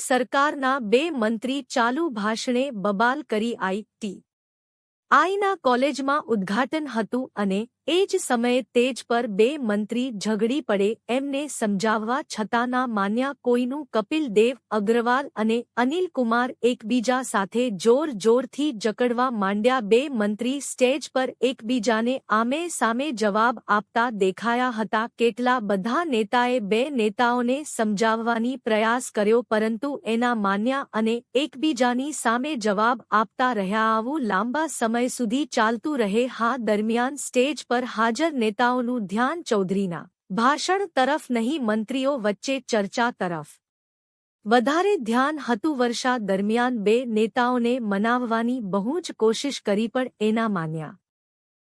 સરકારના બે મંત્રી ચાલુ ભાષણે બબાલ કરી આઈટી આઈના કોલેજમાં ઉદ્ઘાટન હતું અને એ જ સમયે તેજ પર બે મંત્રી ઝઘડી પડે એમને સમજાવવા છતાં ના માન્યા કોઈનું કપિલ દેવ અગ્રવાલ અને અનિલ કુમાર એકબીજા સાથે જોર જોરથી જકડવા માંડ્યા બે મંત્રી સ્ટેજ પર એકબીજાને આમે સામે જવાબ આપતા દેખાયા હતા. કેટલા બધા નેતાએ બે નેતાઓને સમજાવવાની પ્રયાસ કર્યો પરંતુ એના માન્યા અને એકબીજાની સામે જવાબ આપતા રહ્યા આવું લાંબા સમય સુધી ચાલતું રહે. હા, દરમિયાન સ્ટેજ પર હાજર નેતાઓનું ધ્યાન ચૌધરીના ભાષણ તરફ નહીં, મંત્રીઓ વચ્ચે ચર્ચા તરફ. વધારે ધ્યાન હતું વર્ષા દરમિયાન બે નેતાઓને મનાવવાની બહુ જ કોશિશ કરી પણ એના માન્યા.